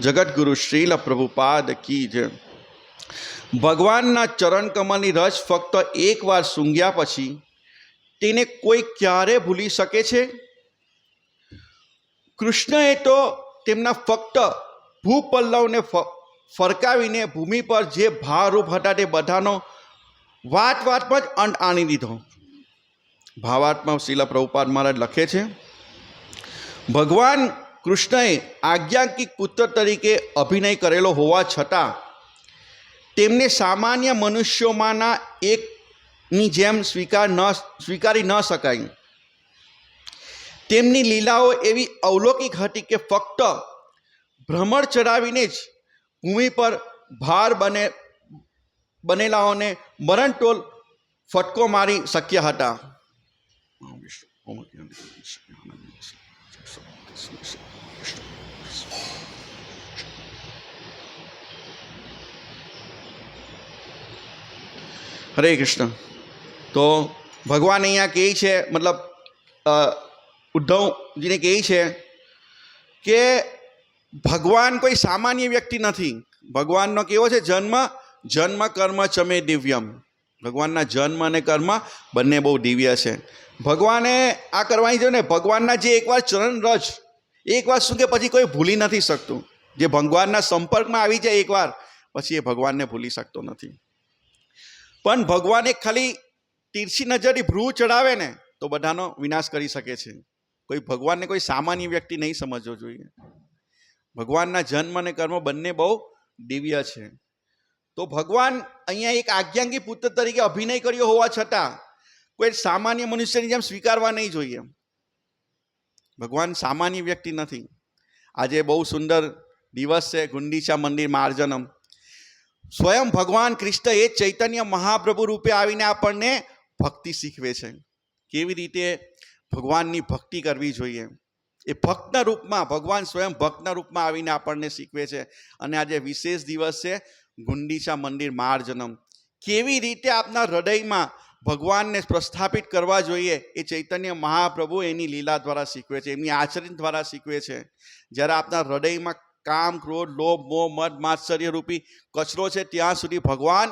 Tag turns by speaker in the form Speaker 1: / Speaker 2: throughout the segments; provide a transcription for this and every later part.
Speaker 1: જગતગુરુ શ્રીલ પ્રભુપાદ કી જય. ભગવાનના ચરણ કમલની રસ ફક્ત એકવાર સૂંઘ્યા પછી તેને કોઈ ક્યારે ભૂલી શકે છે? કૃષ્ણએ તો તેમના ફક્ત ભૂપલ્લવને ફરકાવીને ભૂમિ પર જે ભારરૂપ હતા તે બધાનો વાત વાતમાં જ અંત આણી દીધો. ભાવાત્મા શિલા પ્રભુપાદ મહારાજ લખે છે, ભગવાન કૃષ્ણએ આજ્ઞાંકિત પુત્ર તરીકે અભિનય કરેલો હોવા છતાં, તેમને સામાન્ય મનુષ્યોમાંના એકની જેમ સ્વીકાર ન, સ્વીકારી ન શકાય. તેમની લીલાઓ એવી અવલૌકિક હતી કે ફક્ત ભ્રમણ ચડાવીને જ ભૂમિ પર ભાર બને, બનેલાઓને મરણટોલ ફટકો મારી શક્ય હતા. હરે કૃષ્ણ. તો ભગવાન અહીંયા કહે છે, મતલબ ઉદ્ધવજીને કહે છે કે ભગવાન કોઈ સામાન્ય વ્યક્તિ નથી. ભગવાનનો કેવો છે જન્મ? જન્મ, કર્મ, ચમે, દિવ્યમ. ભગવાનના જન્મ અને કર્મ બંને બહુ દિવ્ય છે. ભગવાને આ કરવાની છે ને ભગવાનના જે એકવાર ચરણ રજ, એકવાર શું કે પછી કોઈ ભૂલી નથી શકતું. જે ભગવાનના સંપર્કમાં આવી જાય એકવાર, પછી એ ભગવાનને ભૂલી શકતો નથી. પણ ભગવાન એક ખાલી તીરછી નજરી ભ્રૂ ચડાવે ને, તો બધાનો વિનાશ કરી શકે છે. કોઈ ભગવાનને કોઈ સામાન્ય વ્યક્તિ નહીં સમજવો જોઈએ. ભગવાનના જન્મ અને કર્મ બંને બહુ દિવ્ય છે. તો ભગવાન અહીંયા એક આજ્ઞાંગી પુત્ર તરીકે અભિનય કર્યો હોવા છતાં કોઈ સામાન્ય મનુષ્યની જેમ સ્વીકારવા નહીં જોઈએ. ભગવાન સામાન્ય વ્યક્તિ નથી. આજે બહુ સુંદર દિવસ છે ગુંડીચા મંદિર માર્જનમ સ્વયં ભગવાન કૃષ્ણ એ ચૈતન્ય મહાપ્રભુ રૂપે આવીને આપણને ભક્તિ શીખવે છે. કેવી રીતે ભગવાનની ભક્તિ કરવી જોઈએ? એ ભક્તના રૂપમાં, ભગવાન સ્વયં ભક્તના રૂપમાં આવીને આપણને શીખવે છે. અને આજે વિશેષ દિવસ છે ગુંડીચા મંદિર માર્જનમ. કેવી રીતે આપના હૃદયમાં ભગવાનને પ્રસ્થાપિત કરવા જોઈએ એ ચૈતન્ય મહાપ્રભુ એની લીલા દ્વારા શીખવે છે, એમની આચરણ દ્વારા શીખવે છે. જ્યારે આપના હૃદયમાં કામ, ક્રોધ, લોભ, મોહ, મદ, માત્સર્ય રૂપી કચરો છે ત્યાં સુધી ભગવાન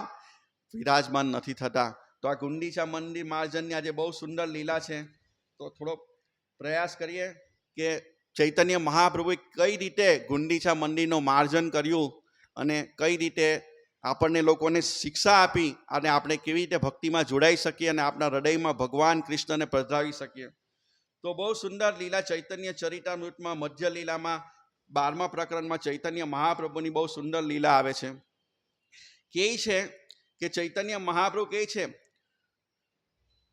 Speaker 1: વિરાજમાન નથી થતા. તો આ ગુંડીચા મંદિર માર્જનની આજે બહુ સુંદર લીલા છે. તો થોડો પ્રયાસ કરીએ કે ચૈતન્ય મહાપ્રભુએ કઈ રીતે ગુંડીચા મંદિરનું માર્જન કર્યું અને કઈ રીતે આપણને લોકોને શિક્ષા આપી અને આપણે કેવી રીતે ભક્તિમાં જોડાઈ શકીએ અને આપણા હૃદયમાં ભગવાન કૃષ્ણને પ્રધાવી શકીએ. તો બહુ સુંદર લીલા ચૈતન્ય ચરિતામૃતમાં, મધ્ય લીલામાં બારમા પ્રકરણમાં ચૈતન્ય મહાપ્રભુની બહુ સુંદર લીલા આવે છે. કે છે કે ચૈતન્ય મહાપ્રભુ કહે છે,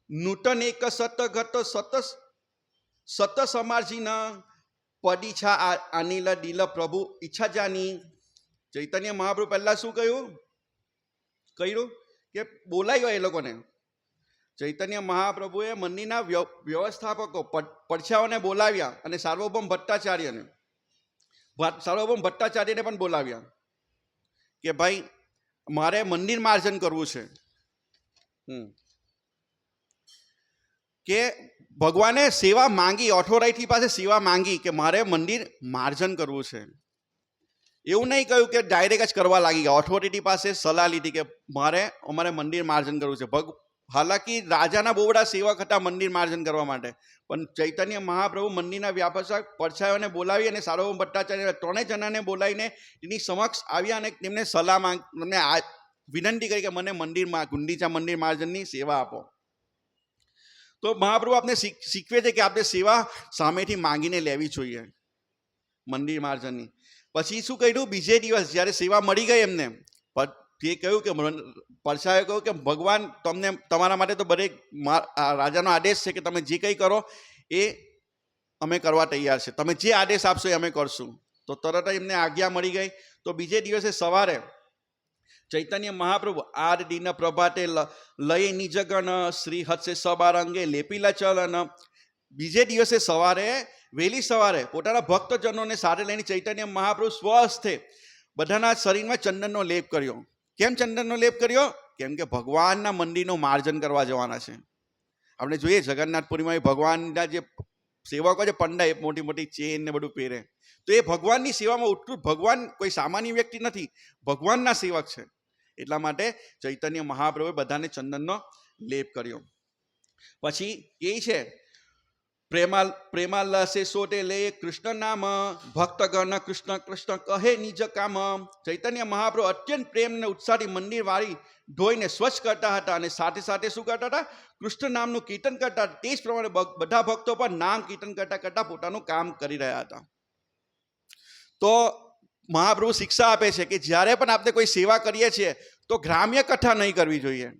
Speaker 1: નૂતન એક સત ગત સત સત સમારજી પડીછા અનિલ દિલ પ્રભુ ઈચ્છા જાની ચૈતન્ય મહાપ્રભુ પહેલા શું કહ્યું? કહ્યું કે બોલાયો એ લોકોને. ચૈતન્ય મહાપ્રભુએ મંદિરના વ્ય- વ્યવસ્થાપકો પડ- પડછાઓને બોલાવ્યા અને સાર્વભૌમ ભટ્ટાચાર્યને. ભટ્ટ- સાર્વભૌમ ભટ્ટાચાર્યને પણ બોલાવ્યા કે ભાઈ, મારે મંદિર માર્જન કરવું છે. કે ભગવાને સેવા માંગી ઓથોરાઇટી પાસે સેવા માંગી કે મારે મંદિર માર્જન કરવું છે. એવું નહીં કહ્યું કે ડાયરેક્ટ જ કરવા લાગી ગયા. ઓથોરિટી પાસે સલાહ લીધી કે મારે, અમારે મંદિર માર્જન કરવું છે. ભગ હાલાકી રાજાના બોવડા સેવક હતા મંદિર માર્જન કરવા માટે. પણ ચૈતન્ય મહાપ્રભુ મંદિરના વ્યાપક પડછાયોને બોલાવી અને સાર્વભૌમ ભટ્ટાચાર્ય ત્રણેય જણાને બોલાવીને એની સમક્ષ આવ્યા અને તેમને સલાહ માંગ મને આ વિનંતી કરી કે મને મંદિરમાં ગુંડીચા મંદિર માર્જનની સેવા આપો. તો મહાપ્રભુ આપને શીખવે છે કે આપણે સેવા સામેથી માંગીને લેવી જોઈએ મંદિર માર્જનની. પછી શું કહ્યું બીજે દિવસ જ્યારે સેવા મળી ગઈ એમને તે કહ્યું કે પરછાએ કહ્યું કે ભગવાન, તમને, તમારા માટે તો દરેક રાજાનો આદેશ છે કે તમે જે કંઈ કરો એ અમે કરવા તૈયાર છે. તમે જે આદેશ આપશો એ અમે કરશું. તો તરત જ એમને આજ્ઞા મળી ગઈ. તો બીજે દિવસે સવારે ચૈતન્ય મહાપ્રભુ આર દિન પ્રભાતે લય નિજગન શ્રી હત્સે સબારંગે લેપીલા ચલન. બીજે દિવસે સવારે, વહેલી સવારે પોતાના ભક્તજનોને સાથે લઈને ચૈતન્ય મહાપ્રભુ સ્વસ્થે બધાના શરીરમાં ચંદનનો લેપ કર્યો. કેમ ચંદનનો લેપ કર્યો? કેમ કે ભગવાનના મંદિરનું માર્જન કરવા જવાના છે. આપણે જોઈએ જગન્નાથપુરીમાં ભગવાનના જે સેવકો છે પંડા એ મોટી મોટી ચેન ને બધું પહેરે. તો એ ભગવાનની સેવામાં ઉત્કૃષ્ટ ભગવાન કોઈ સામાન્ય વ્યક્તિ નથી, ભગવાનના સેવક છે. એટલા માટે ચૈતન્ય મહાપ્રભુએ બધાને ચંદનનો લેપ કર્યો. પછી એ છે પ્રેમાલ, પ્રેમાલસે સોટે લે કૃષ્ણ નામ, ભક્તગણ કૃષ્ણ કૃષ્ણ કહે નિજ કામ. ચૈતન્ય મહાપ્રભુ અત્યંત પ્રેમ ઉત્સાહથી મંદિર વાળી ધોઈને સ્વચ્છ કરતા હતા અને સાથે સાથે શું કરતા હતા? કૃષ્ણ નામનું કીર્તન કરતા. તે જ પ્રમાણે બધા ભક્તો પણ નામ કીર્તન કરતા કરતા પોતાનું કામ કરી રહ્યા હતા. તો મહાપ્રભુ શિક્ષા આપે છે કે જ્યારે પણ આપણે કોઈ સેવા કરીએ છીએ, તો ગ્રામ્ય કથા નહીં કરવી જોઈએ.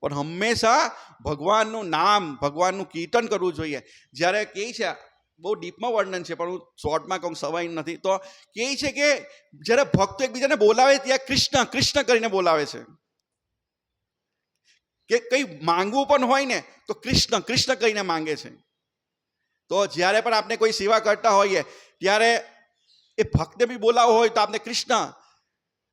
Speaker 1: પણ હંમેશા ભગવાનનું નામ, ભગવાનનું કીર્તન કરવું જોઈએ. જ્યારે કહે છે, બહુ ડીપમાં વર્ણન છે, પણ હું શોર્ટમાં કહું, સવાઈ નથી, તો કહે છે કે જ્યારે ભક્તો એકબીજાને બોલાવે ત્યાં કૃષ્ણ કૃષ્ણ કરીને બોલાવે છે. કે કંઈ માંગવું પણ હોય ને, તો કૃષ્ણ કૃષ્ણ કહીને માંગે છે. તો જ્યારે પણ આપણે કોઈ સેવા કરતા હોઈએ, ત્યારે એ ભક્તને બી બોલાવવો હોય તો આપણે કૃષ્ણ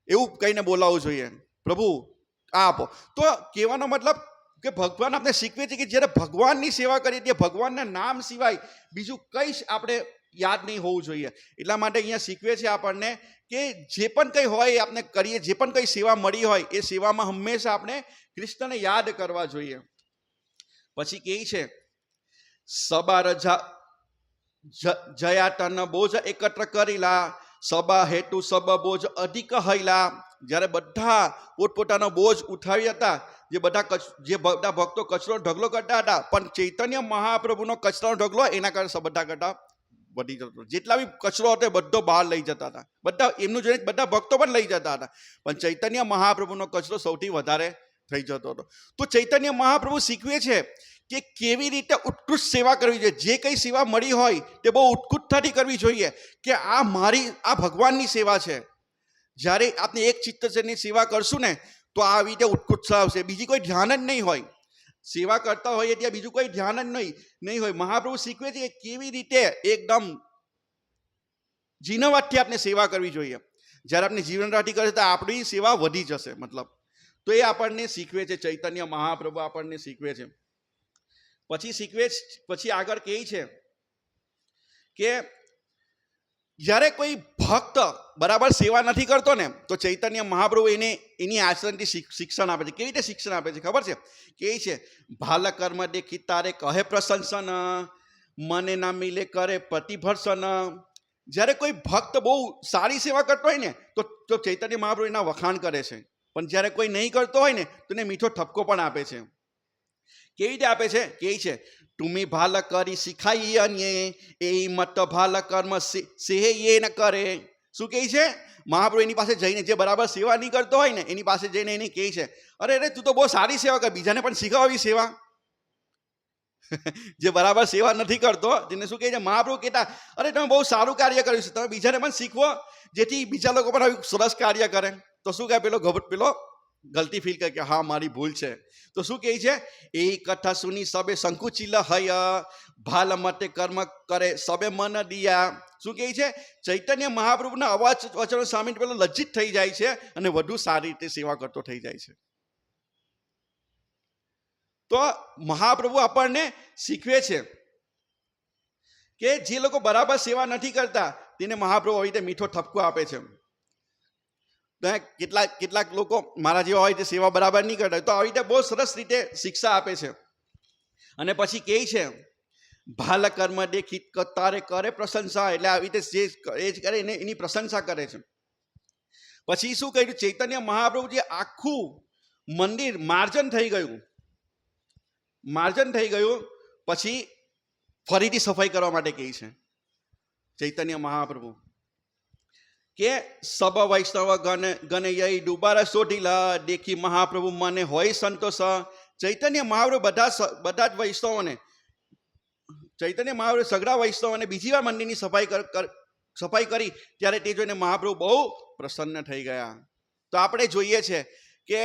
Speaker 1: એવું કહીને બોલાવવું જોઈએ. પ્રભુ આપો. તો કહેવાનો મતલબ કે ભગવાન આપણે શીખવે છે કે જ્યારે ભગવાનની સેવા કરીએ ત્યારે ભગવાનના નામ સિવાય બીજું કંઈ આપણે યાદ નહીં હોવું જોઈએ. એટલા માટે અહીંયા શીખવે છે આપણને કે જે પણ કંઈ હોય એ આપણે કરીએ, જે પણ કંઈ સેવા મળી હોય એ સેવામાં હંમેશા આપણે કૃષ્ણને યાદ કરવા જોઈએ. પછી કે છે સબા રજા જ- જયા તન બોજ એકત્ર કરેલા, સબા હેતુ સબ બોજ અધિક હૈલા જ્યારે બધા પોતપોતાનો બોજ ઉઠાવી હતા, જે બધા જે બધા ભક્તો કચરો ઢગલો કરતા હતા, પણ ચૈતન્ય મહાપ્રભુનો કચરાનો ઢગલો એના કારણે બધા કરતા વધી જતો. જેટલા બી કચરો હતો એ બધો બહાર લઈ જતા હતા. બધા એમનું જોઈને બધા ભક્તો પણ લઈ જતા હતા. પણ ચૈતન્ય મહાપ્રભુનો કચરો સૌથી વધારે થઈ જતો હતો. તો ચૈતન્ય મહાપ્રભુ શીખવે છે કે કેવી રીતે ઉત્કૃષ્ટ સેવા કરવી જોઈએ. જે કંઈ સેવા મળી હોય તે બહુ ઉત્કૃષ્ટતાથી કરવી જોઈએ કે આ મારી, આ ભગવાનની સેવા છે. જ્યારે આપણે એક ચિત્તજનની સેવા કરશું ને, તો આ રીતે ઉત્કૃષ્ટતા આવશે બીજી કોઈ ધ્યાન જ નહીં હોય. સેવા કરતા હોઈએ ત્યાં બીજું કોઈ ધ્યાન જ નહીં નહીં હોય. મહાપ્રભુ શીખવે છે કે કેવી રીતે એકદમ જીનવાટથી આપણે સેવા કરવી જોઈએ. જ્યારે આપણે જીવનરાઠી કરે તો આપણી સેવા વધી જશે, મતલબ. તો એ આપણને શીખવે છે. ચૈતન્ય મહાપ્રભુ આપણને શીખવે છે. પછી શીખવે પછી આગળ કહે છે કે જ્યારે કોઈ ભક્ત બરાબર સેવા નથી કરતો ને, તો ચૈતન્ય મહાપ્રભુ એને, એની આચરણથી શિક્ષણ આપે છે. કેવી રીતે શિક્ષણ આપે છે? ખબર છે? કે છે ભાલ કર્મ દેખી તારે કહે પ્રશંસન, મને ના મિલે કરે પ્રતિભર્ષન. જ્યારે કોઈ ભક્ત બહુ સારી સેવા કરતો હોય ને, તો તો ચૈતન્ય મહાપ્રભુ એના વખાણ કરે છે. પણ જ્યારે કોઈ નહીં કરતો હોય ને, તો એને મીઠો ઠપકો પણ આપે છે. કેવી રીતે આપે છે? કે છે તુમી ભાલ કરી શીખાઈ અન્ય એ મત ભાલ કર્મ સેહ એ ન કરે. શું કહે છે? મહાપ્રભુ એની પાસે જઈને જે બરાબર સેવા નહીં કરતો હોય ને, એની પાસે જઈને એને કહે છે, અરે અરે, તું તો બહુ સારી સેવા કર, બીજાને પણ શીખવાવી સેવા. જે બરાબર સેવા નથી કરતો, તેને શું કહે છે? મહાપ્રભુ કહેતા, અરે, તમે બહુ સારું કાર્ય કર્યું છે, તમે બીજાને પણ શીખવો, જેથી બીજા લોકો પણ આવી સરસ કાર્ય કરે. તો શું કહે પેલો ગભ, પેલો ગલતી ફીલ કરે કે હા, મારી ભૂલ છે. તો શું કહે છે? એ કથા સુની સબે સંકુચિલ હય, ભાલ મતે કર્મ કરે સબે મન દિયા. શું કહે છે? ચૈતન્ય મહાપ્રભુના અવાજ વચનો સામે પેલો લજ્જિત થઈ જાય છે અને વધુ સારી રીતે સેવા કરતો થઈ જાય છે. તો મહાપ્રભુ આપણને શીખવે છે કે જે લોકો બરાબર સેવા નથી કરતા, તેને મહાપ્રભુ આવી રીતે મીઠો ઠપકો આપે છે. તો કેટલાક કેટલાક લોકો મારા જેવા હોય તે સેવા બરાબર નહીં કરતા તો આવી રીતે બહુ સરસ રીતે શિક્ષા આપે છે. અને પછી કહે છે, ભાલ કર્મ દેખી તારે કરે પ્રશંસા. એટલે આવી રીતે જે એ જ કરે એને એની પ્રશંસા કરે છે. પછી શું કહ્યું? ચૈતન્ય મહાપ્રભુ જે આખું મંદિર માર્જન થઈ ગયું. માર્જન થઈ ગયું. પછી ફરીથી સફાઈ કરવા માટે કહે છે. ચૈતન્ય મહાપ્રભુ. કે સબ વૈષ્ણવ ગણ ગણ યઈ ડુબારા સોઢીલા દેખી મહાપ્રભુ મને હોય સંતોષ. ચૈતન્ય મહાપ્રભુ બધા બધા જ વૈષ્ણવોને, ચૈતન્ય મહાપ્રભુ સગડા વૈષ્ણવોને બીજી વાર મંદિરની સફાઈ સફાઈ કરી, ત્યારે તે જોઈને મહાપ્રભુ બહુ પ્રસન્ન થઈ ગયા. તો આપણે જોઈએ છે કે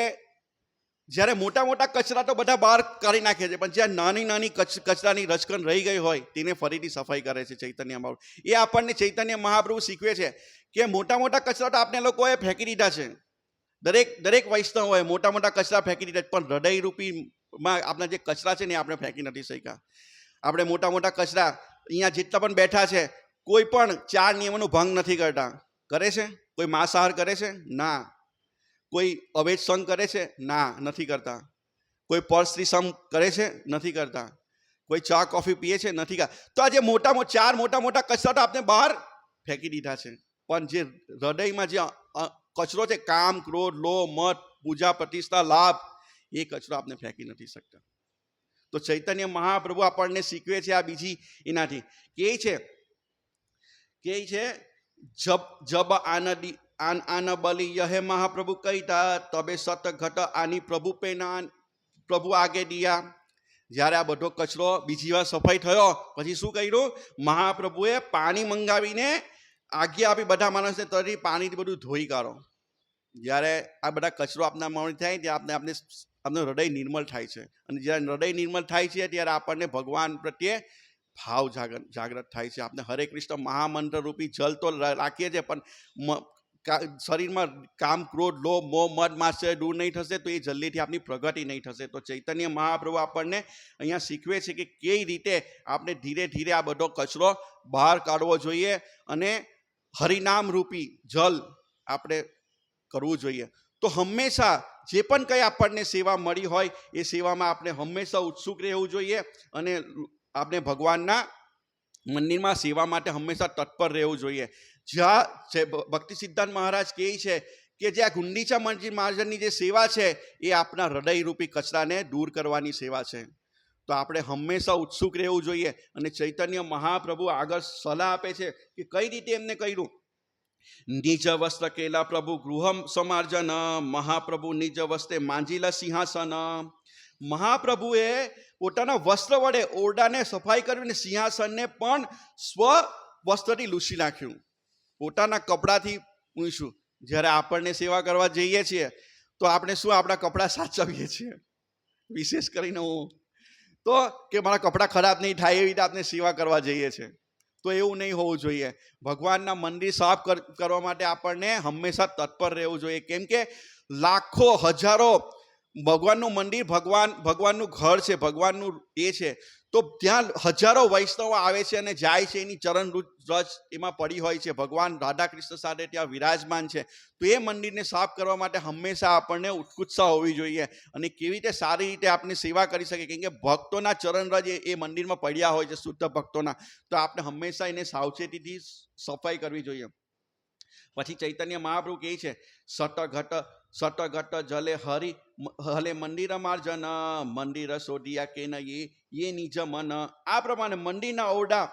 Speaker 1: જ્યારે મોટા મોટા કચરા તો બધા બહાર કાઢી નાખે છે, પણ જ્યાં નાની નાની કચ- કચરાની રચકણ રહી ગઈ હોય, તેને ફરીથી સફાઈ કરે છે ચૈતન્ય મહાપ્રભુ. એ આપણને ચૈતન્ય મહાપ્રભુ શીખવે છે કે મોટા મોટા કચરા તો આપણે લોકોએ ફેંકી દીધા છે. દરેક દરેક વૈષ્ણવોએ મોટા મોટા કચરા ફેંકી દીધા પણ હૃદયરૂપીમાં આપણા જે કચરા છે ને આપણે ફેંકી નથી શક્યા. આપણે મોટા મોટા કચરા અહીંયા જેટલા પણ બેઠા છે, કોઈ પણ ચાર નિયમોનું ભંગ નથી કરતા. કરે છે? કોઈ માંસાહાર કરે છે? ના. કોઈ અવેજ સંગ કરે છે? ના, નથી કરતા. કોઈ પર સંગ કરે છે? નથી કરતા. કોઈ ચા, કોફી પીએ છે? નથી કરતા તો આજે મોટા ચાર મોટા મોટા કચરા તો આપણે બહાર ફેંકી દીધા છે. પણ જે હૃદયમાં જે કચરો છે, કામ, ક્રોધ લો મત, પૂજા, પ્રતિષ્ઠા, લાભ, એ કચરો આપણે ફેંકી નથી શકતા. તો ચૈતન્ય મહાપ્રભુ આપણને શીખવે છે આ બીજી એનાથી. કે છે? કે છે? જબ જબ આનદી આન આન બલી યહે મહાપ્રભુ કહીતા તબે સત ઘટ આની પ્રભુ પેનાન. પ્રભુ આગે દિયા. જ્યારે આ બધો કચરો બીજી વાર સફાઈ થયો, પછી શું કર્યું? મહાપ્રભુએ પાણી મંગાવીને આજ્ઞા આપી બધા માણસને તરી પાણીથી બધું ધોઈ કાઢો. જ્યારે આ બધા કચરો આપના મન થાય ત્યારે આપણે આપણે આપણું હૃદય નિર્મળ થાય છે. અને જ્યારે હૃદય નિર્મળ થાય છે, ત્યારે આપણને ભગવાન પ્રત્યે ભાવ જાગૃત જાગૃત થાય છે. આપણે હરે કૃષ્ણ મહામંત્ર રૂપી જલ તો રાખીએ છીએ, પણ શરીરમાં કામ, ક્રોધ, લોભ, મોહ, મદ માત્સર્ય દૂર નહીં થશે, તો એ જલ્દીથી આપની પ્રગતિ નહીં થશે. તો ચૈતન્ય મહાપ્રભુ આપણને અહીંયા શીખવે છે કે કઈ રીતે આપણે ધીરે ધીરે આ બધો કચરો બહાર કાઢવો જોઈએ અને હરિનામ રૂપી જલ આપણે કરવું જોઈએ. તો હંમેશા જે પણ કંઈ આપણને સેવા મળી હોય, એ સેવામાં આપણે હંમેશા ઉત્સુક રહેવું જોઈએ અને આપણે ભગવાનના મંદિરમાં સેવા માટે હંમેશા તત્પર રહેવું જોઈએ. જ્યાં ભક્તિ સિદ્ધાંત મહારાજ કહે છે કે જે આ ગુંડીચા મહારાજની જે સેવા છે, એ આપણા હૃદયરૂપી કચરાને દૂર કરવાની સેવા છે. તો આપણે હંમેશા ઉત્સુક રહેવું જોઈએ અને ચૈતન્ય મહાપ્રભુ આગળ સલાહ આપે છે કે કઈ રીતે એમને કર્યું? નિજ વસ્ત્ર કેલા પ્રભુ ગૃહમ સમાર્જન, મહાપ્રભુ નિજ વસ્તે માંજીલા સિંહાસન. મહાપ્રભુએ પોતાના વસ્ત્ર વડે ઓરડાને સફાઈ કરી અને સિંહાસનને પણ સ્વ વસ્ત્રથી લૂસી નાખ્યું. પોતાના કપડાથી પૂછું. જ્યારે આપણને સેવા કરવા જઈએ છીએ, તો આપણે શું આપણા કપડાં સાચવીએ છીએ? વિશેષ કરીને હું. તો કે મારા કપડાં ખરાબ નહીં થાય એવી રીતે આપણે સેવા કરવા જઈએ છીએ. તો એવું નહીં હોવું જોઈએ. ભગવાનના મંદિર સાફ કરવા માટે આપણને હંમેશા તત્પર રહેવું જોઈએ. કેમ કે લાખો, હજારો ભગવાનનું મંદિર, ભગવાન, ભગવાનનું ઘર છે, ભગવાનનું એ છે, તો ત્યાં હજારો વૈષ્ણવ આવે છે અને જાય છે, એની ચરણ રજ એમાં પડી હોય છે. ભગવાન રાધા કૃષ્ણ સાથે ત્યાં વિરાજમાન છે. તો એ મંદિરને સાફ કરવા માટે હંમેશા આપણને ઉત્કુત્સા હોવી જોઈએ અને કેવી રીતે સારી રીતે આપણે સેવા કરી શકીએ? કેમ કે ભક્તોના ચરણ રજ એ મંદિરમાં પડ્યા હોય છે, શુદ્ધ ભક્તોના. તો આપણે હંમેશા એને સાવચેતીથી સફાઈ કરવી જોઈએ. પછી ચૈતન્ય મહાપ્રભુ કહે છે સટ ઘટ સટ ઘટ જલે હરિ હલે મંદિર માર્જન, મંદિર સોઢિયા કે નહીં એ નિજ મન. આ પ્રમાણે મંદિરના ઓરડા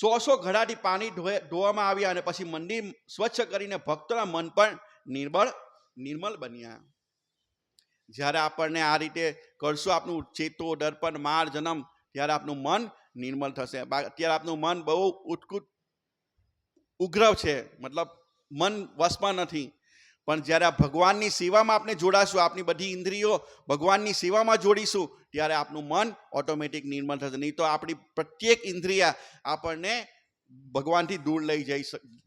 Speaker 1: સો સો ઘડાથી પાણી ધોવામાં આવ્યા અને પછી મંદિર સ્વચ્છ કરીને ભક્તોના મન પણ નિર્મળ નિર્મલ બન્યા. જ્યારે આપણને આ રીતે કરશું આપણું ચેતો, દર્પણ માર જન્મ ત્યારે આપણું મન નિર્મલ થશે. અત્યારે આપણું મન બહુ ઉત્કુટ ઉગ્ર છે. મતલબ મન વશમાં નથી. પણ જ્યારે આ ભગવાનની સેવામાં આપણે જોડાશું આપણી બધી ઇન્દ્રિયો ભગવાનની સેવામાં જોડીશું, ત્યારે આપણું મન ઓટોમેટિક નિર્મળ થશે. નહીં તો આપણી પ્રત્યેક ઇન્દ્રિય આપણને ભગવાનથી દૂર લઈ જઈ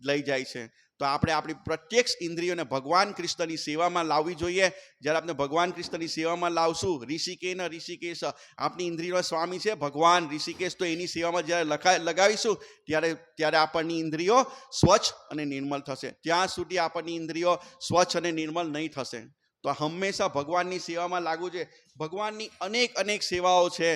Speaker 1: લઈ જાય છે. તો આપણે આપણી પ્રત્યેક ઇન્દ્રિયોને ભગવાન કૃષ્ણની સેવામાં લાવવી જોઈએ. જ્યારે આપણે ભગવાન કૃષ્ણની સેવામાં લાવશું ઋષિકેન ઋષિકેશ આપણી ઇન્દ્રિયનો સ્વામી છે, ભગવાન ઋષિકેશ તો એની સેવામાં જ્યારે લખા, લગાવીશું, ત્યારે ત્યારે આપણની ઇન્દ્રિયો સ્વચ્છ અને નિર્મલ થશે. ત્યાં સુધી આપણની ઇન્દ્રિયો સ્વચ્છ અને નિર્મલ નહીં થશે. તો હંમેશા ભગવાનની સેવામાં લાગવું છે ભગવાનની અનેક અનેક સેવાઓ છે.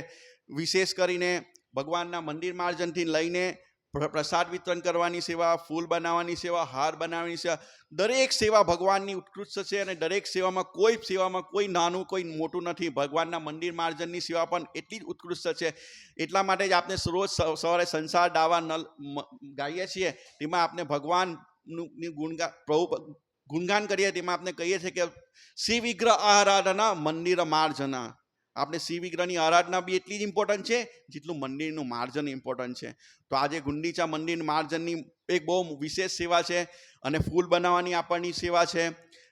Speaker 1: વિશેષ કરીને ભગવાનના મંદિર માર્જનથી લઈને પ્રસાદ વિતરણ કરવાની સેવા, ફૂલ બનાવવાની સેવા, હાર બનાવવાની સેવા, દરેક સેવા ભગવાનની ઉત્કૃષ્ટ છે અને દરેક સેવામાં કોઈ સેવામાં કોઈ નાનું, કોઈ મોટું નથી. ભગવાનના મંદિર માર્જનની સેવા પણ એટલી જ ઉત્કૃષ્ટ છે. એટલા માટે જ આપણે રોજ સવારે સંસાર દાવા નલ ગાઈએ છીએ. તેમાં આપણે ભગવાનનું ગુણગા, પ્રભુ ગુણગાન કરીએ. તેમાં આપણે કહીએ છીએ કે શિવ વિગ્રહ આરાધના મંદિર માર્જના. આપણે શિવ વિગ્રહની આરાધના બી એટલી જ ઇમ્પોર્ટન્ટ છે, જેટલું મંદિરનું માર્જન ઇમ્પોર્ટન્ટ છે. તો આજે ગુંડીચા મંદિર માર્જનની એક બહુ વિશેષ સેવા છે અને ફૂલ બનાવવાની આપણની સેવા છે,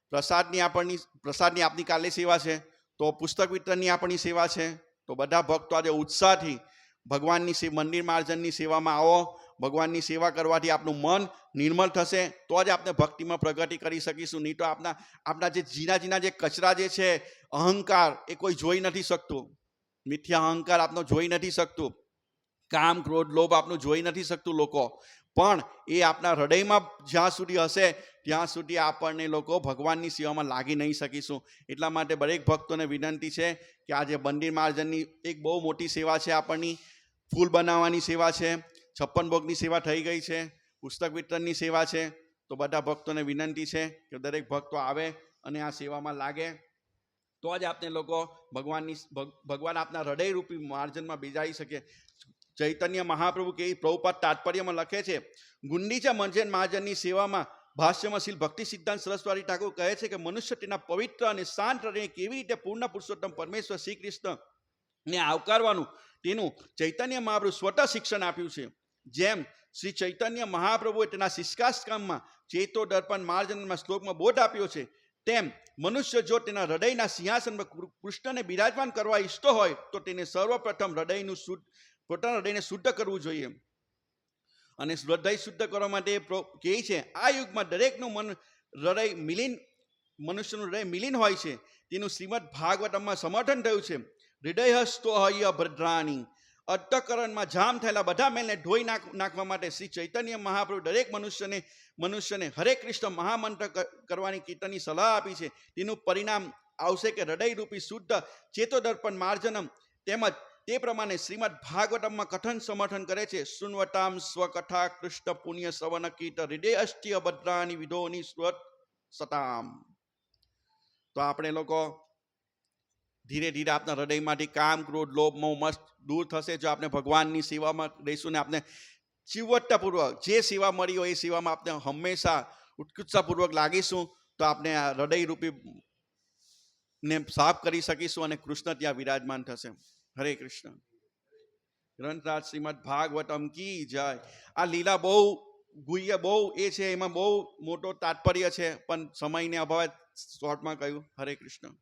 Speaker 1: પ્રસાદની આપણની, પ્રસાદની આપની કાલે સેવા છે, તો પુસ્તક વિતરણની આપણી સેવા છે. તો બધા ભક્તો આજે ઉત્સાહથી ભગવાનની મંદિર માર્જનની સેવામાં આવો. ભગવાનની સેવા કરવાથી આપણું મન નિર્મળ થશે. તો જ આપણે ભક્તિમાં પ્રગતિ કરી શકીશું. નહીં તો આપણા આપણા જે જીના જીના જે કચરા જે છે, અહંકાર, એ કોઈ જોઈ નથી શકતું. મિથ્યા અહંકાર આપનો જોઈ નથી શકતું. કામ, ક્રોધ, લોભ આપનું જોઈ નથી શકતું લોકો. પણ એ આપણા હૃદયમાં જ્યાં સુધી હશે, ત્યાં સુધી આપણને લોકો ભગવાનની સેવામાં લાગી નહીં શકીશું. એટલા માટે દરેક ભક્તોને વિનંતી છે કે આજે મંદિર માર્જનની એક બહુ મોટી સેવા છે આપણની, ફૂલ બનાવવાની સેવા છે. છપ્પન ભોગની સેવા થઈ ગઈ છે, પુસ્તક વિતરણની સેવા છે, તો બધા ભક્તોને વિનંતી છે કે દરેક ભક્તો આવે અને આ સેવામાં લાગે. તો જ આપને લોકો ભગવાનની ભગવાન આપના હૃદયરૂપી માર્જનમાં બીજાઈ શકે. ચૈતન્ય મહાપ્રભુ કે પ્રભુપાદ તાત્પર્યમાં લખે છે ગુંડીચા મંજન મહાજનની સેવામાં ભાષ્યમાં શીલ ભક્તિ સિદ્ધાંત સરસ્વતી ઠાકુર કહે છે કે મનુષ્ય તેના પવિત્ર અને શાંત હૃદયને કેવી રીતે પૂર્ણ પુરુષોત્તમ પરમેશ્વર શ્રી કૃષ્ણ ને આવકારવાનું તેનું ચૈતન્ય મહાપ્રભુ સ્વતઃ શિક્ષણ આપ્યું છે. જેમ શ્રી ચૈતન્ય મહાપ્રભુએ તેના શિષ્કાસ્કામમાં ચેતો દર્પણ માર્જનમાં શ્લોકમાં બોધ આપ્યો છે, તેમ મનુષ્ય જો તેના હૃદયના સિંહાસન પર કૃષ્ણને બિરાજમાન કરવા ઈચ્છતો હોય, તો તેને સર્વપ્રથમ હૃદયનું શુદ્ધ, પોતાના હૃદયને શુદ્ધ કરવું જોઈએ. અને હૃદય શુદ્ધ કરવા માટે કહે છે, આ યુગમાં દરેકનું મન હૃદય મિલિન, મનુષ્યનું હૃદય મિલિન હોય છે. તેનું શ્રીમદ ભાગવતમમાં સમર્થન થયું છે. હૃદયસ્તો હૈય ભદ્રાણી. અટ્ટકરણમાં જામ થયેલા બધા મેલને નાખ, નાખવા માટે શ્રી ચૈતન્ય મહાપ્રભુ દરેક મનુષ્યને મનુષ્યને હરે કૃષ્ણ મહામંત્ર કરવાની કીર્તનની સલાહ આપી છે. તેનું પરિણામ આવશે કે હૃદયરૂપી શુદ્ધ ચેતોદર્પણ માર્જનમ તેમજ તે પ્રમાણે શ્રીમદ ભાગવતમમાં કથન સમર્થન કરે છે. સુનવતામ સ્વકથા કૃષ્ણ પુણ્ય સવન કીટ હૃદય અષ્ટિ અભદ્રાની વિધોની સ્વત સતામ. તો આપણે લોકો ધીરે ધીરે આપના હૃદયમાંથી કામ, ક્રોધ, લોભ, મોહ, મસ્ત દૂર થશે જો આપણે ભગવાનની સેવામાં રહીશું ને આપણે ચીવટતાપૂર્વક જે સેવા મળી હોય એ સેવામાં આપણે હંમેશા ઉત્કૃષ્ટતાપૂર્વક લાગીશું તો આપણે આ હૃદયરૂપી ને સાફ કરી શકીશું અને કૃષ્ણ ત્યાં વિરાજમાન થશે. હરે કૃષ્ણ. ગ્રંથરાજ શ્રીમદ ભાગવતમ કી જય. આ લીલા બહુ ગુહ્ય બહુ એ છે, એમાં બહુ મોટો તાત્પર્ય છે, પણ સમયને અભાવે શોર્ટમાં કહ્યું. હરે કૃષ્ણ.